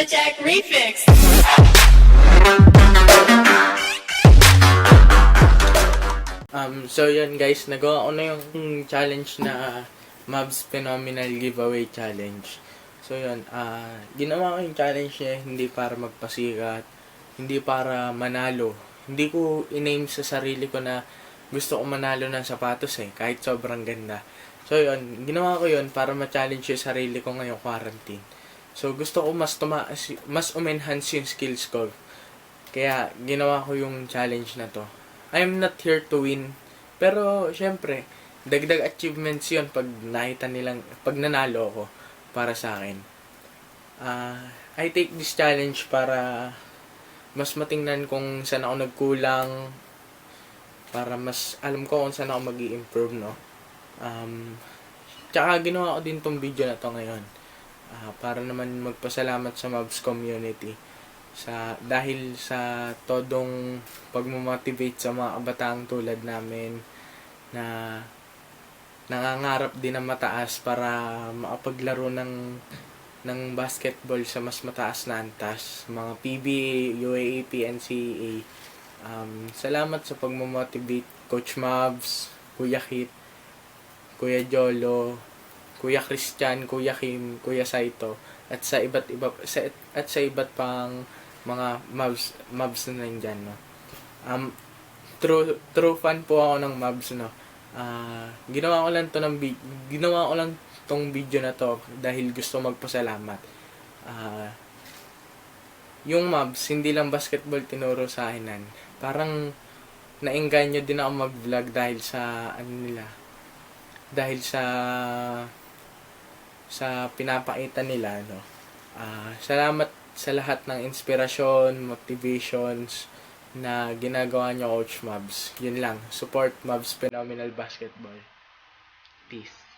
the Jack Refix. Um, so yun guys, nagawa ko na yung challenge na Mavs Phenomenal Giveaway Challenge. So yun, ah ginawa ko yung challenge niya hindi para magpasikat, hindi para manalo. Hindi ko iname sa sarili ko na gusto ko manalo ng sapatos eh, kahit sobrang ganda. So yun, ginawa ko yun para ma-challenge yung sarili ko ngayong quarantine. So gusto ko mas tumaas, mas umenhance yung skills ko. Kaya ginawa ko yung challenge na to. I'm not here to win. Pero, syempre, dagdag achievements yun pag nakita nilang, pag nanalo ako para sa akin. Ah, I take this challenge para mas matingnan kung saan ako nagkulang, para mas alam ko kung saan ako mag improve no? Um, tsaka ginawa ko din tong video na to ngayon. Ah, para naman magpasalamat sa Mavs community. Sa dahil sa todong pagmo-motivate sa mga kabataang tulad namin na nangangarap din ng mataas para makapaglaro ng ng basketball sa mas mataas na antas. Mga PBA, UAAP, NCAA um, salamat sa pagmo-motivate Coach Mavs, Kuya Kit Kuya Jolo Kuya Christian, Kuya Kim, Kuya Saito at sa iba't iba sa, at sa iba't pang mga mobs mobs na nandyan no? Um true true fan po ako ng mobs no? Ah, ginawa ko lang to ng ginawa ko lang tong video na to dahil gusto magpasalamat. Ah, yung mobs hindi lang basketball tinuro sa akin parang naengganyo din ako mag-vlog dahil sa ano nila dahil sa sa pinapakita nila no Ah, salamat sa lahat ng inspirasyon, motivations na ginagawa niyo Coach Mabs. Yun lang. Support Mabs Phenomenal Basketball. Peace.